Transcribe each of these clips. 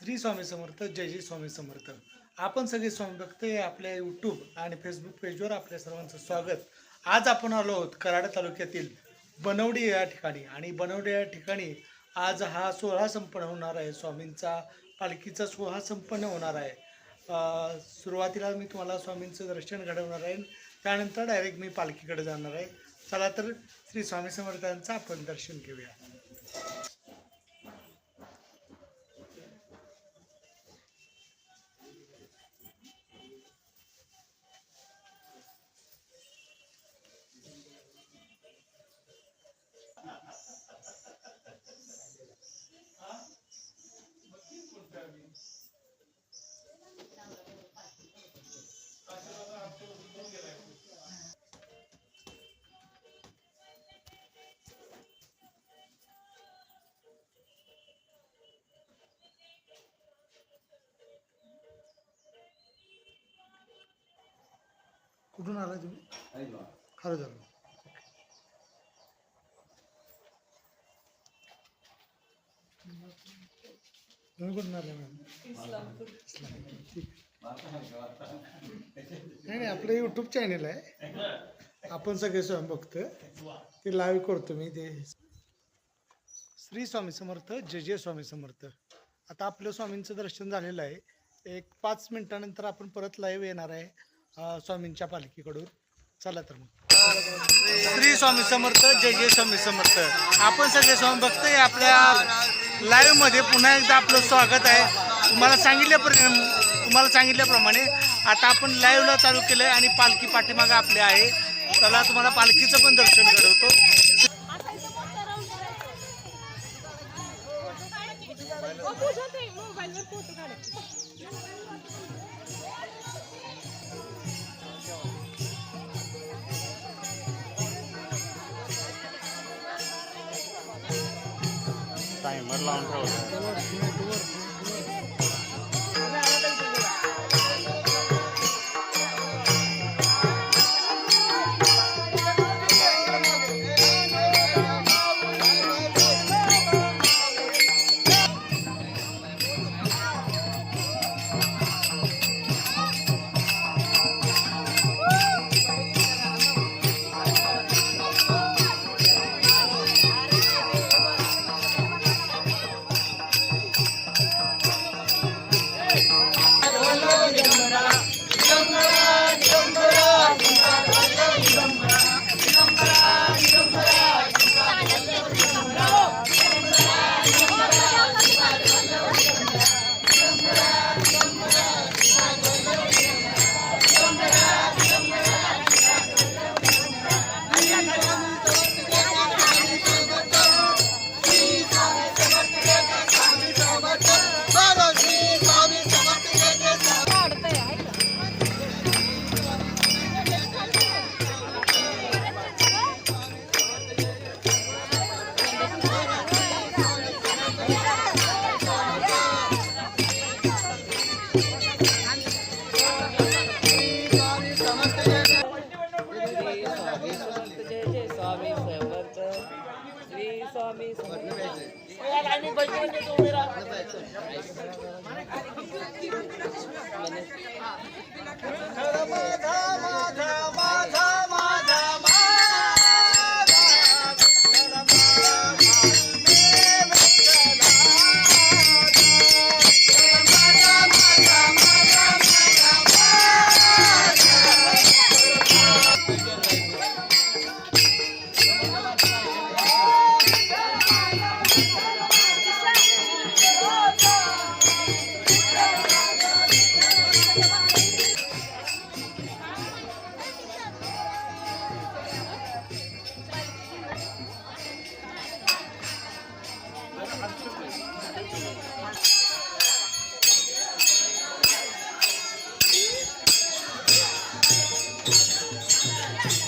श्री स्वामी समर्थ जय जय स्वामी समर्थ. आपण सगळे स्वामी भक्त हे आपल्या यूट्यूब आणि फेसबुक पेजवर आपल्या सर्वांचं स्वागत. आज आपण आलो आहोत कराड तालुक्यातील बनवडी या ठिकाणी आणि बनवडी या ठिकाणी आज हा सोहळा संपन्न होणार आहे. स्वामींचा पालखीचा सोहळा संपन्न होणार आहे. सुरुवातीला मी तुम्हाला स्वामींचं दर्शन घडवणार आहे. त्यानंतर डायरेक्ट मी पालखीकडे जाणार आहे. चला तर श्री स्वामी समर्थांचं आपण दर्शन घेऊया. कुठून आला तुम्ही? खरं झालं तुम्ही कुठून आले मॅम ठीक नाही नाही आपलं यूट्यूब चॅनल आहे. आपण सगळे स्वयं बघतो ते लाईव्ह करतो मी ते. श्री स्वामी समर्थ जय जय स्वामी समर्थ. आता आपलं स्वामींचं दर्शन झालेलं आहे. एक पाच मिनिटानंतर आपण परत लाईव्ह येणार आहे. स्वामींच्या पालखीकडून. चला तर मग. श्री स्वामी समर्थ जय जय स्वामी समर्थ. आपण सगळे स्वामी भक्त हे आपल्या लाईव्हमध्ये पुन्हा एकदा आपलं स्वागत आहे. तुम्हाला सांगितल्यापर्यंत तुम्हाला सांगितल्याप्रमाणे आता आपण लाईव्हला चालू केलं आहे आणि पालखी पाठीमागं आपले आहे. चला तुम्हाला पालखीचं पण दर्शन घडवतो मोबाईलवर फोटो लावून ठेवलं चला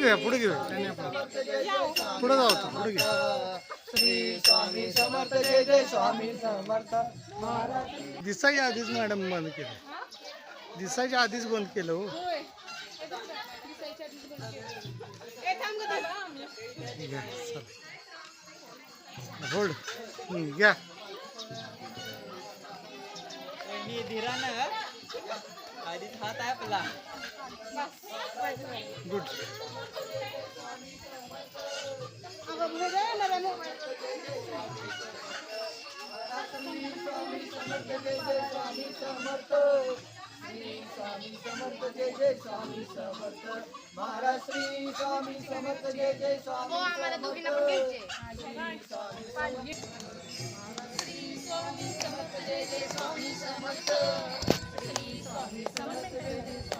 घेऊया पुढे घेऊया त्यांनी आपण पुढे जाऊ पुढे घे. श्री स्वामी समर्थ जय जय स्वामी समर्थ महाराज दिसायच्या आधीच मॅडम बंद केलं. दिसायच्या आधीच बंद केलं हो. घ्या होल्ड. घ्या. आधीच हात आहे आपला गुड अगं, मुलं येणार आहे मोबाईल. समर्थ श्री स्वामी समर्थ जय जय स्वामी समर्थ महाराज श्री स्वामी समर्थ जय जय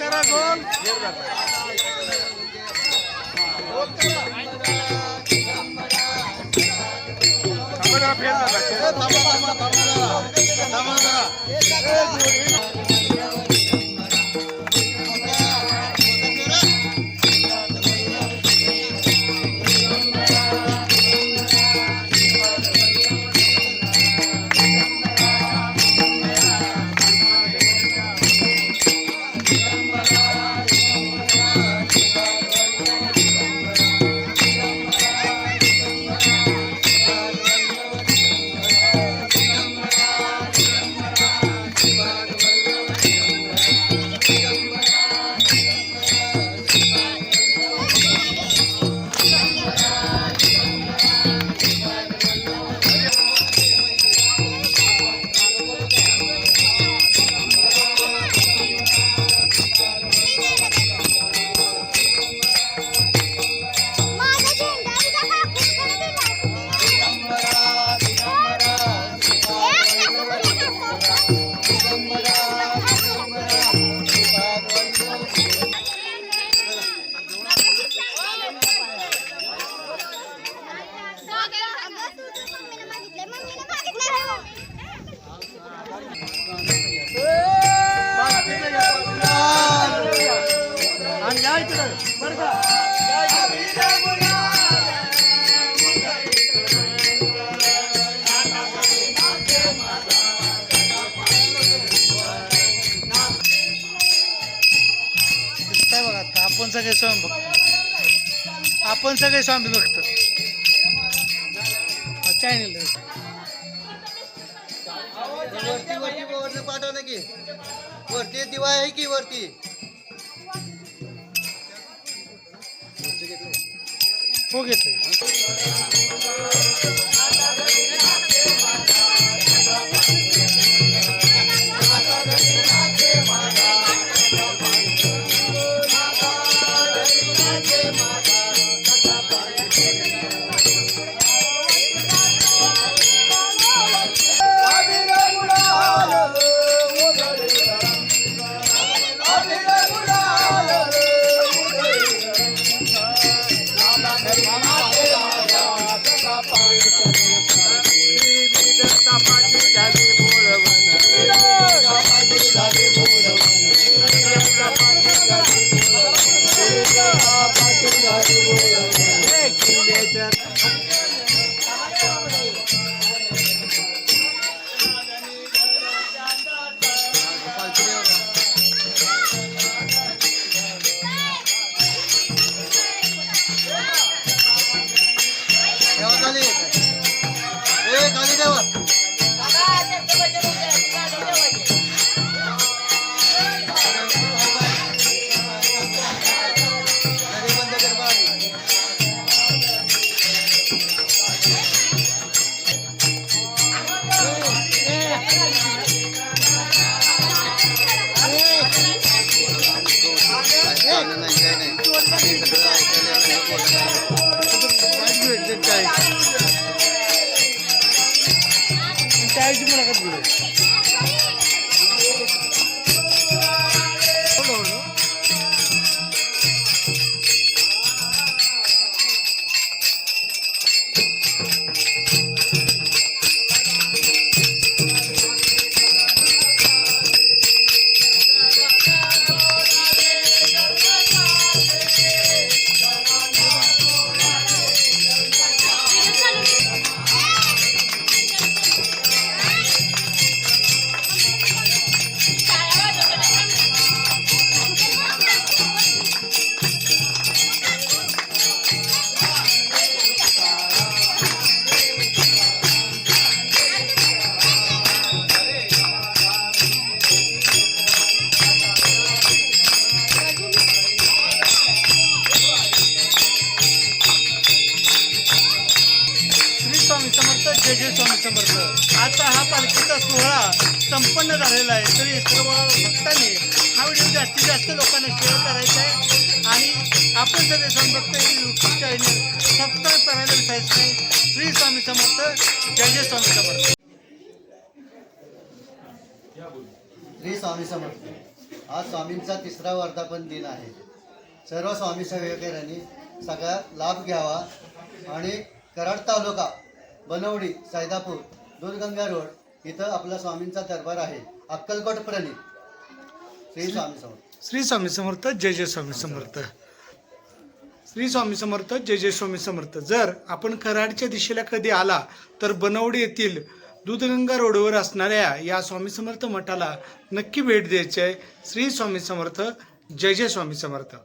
ಹೋಗ್ತಾರ ಗೋಲ್ ತಮ್ಮ ತಮ್ಮ ತಮ್ಮ ತಮ್ಮ सगळे स्वामी भक्त आपण सगळे स्वामी भक्त. चॅनल वरती वरती वरती पाठव ना की. वरती दिवा आहे की वरती? हो घेतोय Stop संपन्न झालेला आहे. तरी सर्व भक्तांनी हा व्हिडिओ जास्तीत जास्त लोकांना शेअर करायचा आहे. आणि आपण सगळे स्वामी भक्त यूट्यूब चॅनल सबस्क्राईब करायला विसायचं नाही. श्री स्वामी समर्थ जय जय स्वामी समर्थ. श्री स्वामी समर्थ. आज स्वामींचा तिसरा वर्धापन दिन आहे. सर्व स्वामी सेवकांनी सगळा लाभ घ्यावा. आणि कराड तालुका बनवडी सैदापूर दूधगंगा रोड इथं आपला स्वामींचा दरबार आहे अक्कलकोट प्रणित. श्री स्वामी समर्थ. श्री स्वामी समर्थ जय जय स्वामी समर्थ. श्री स्वामी समर्थ जय जय स्वामी समर्थ. जर आपण कराडच्या दिशेला कधी आला तर बनवडी येथील दूधगंगा रोडवर असणाऱ्या या स्वामी समर्थ मठाला नक्की भेट द्यायची आहे. श्री स्वामी समर्थ जय जय स्वामी समर्थ.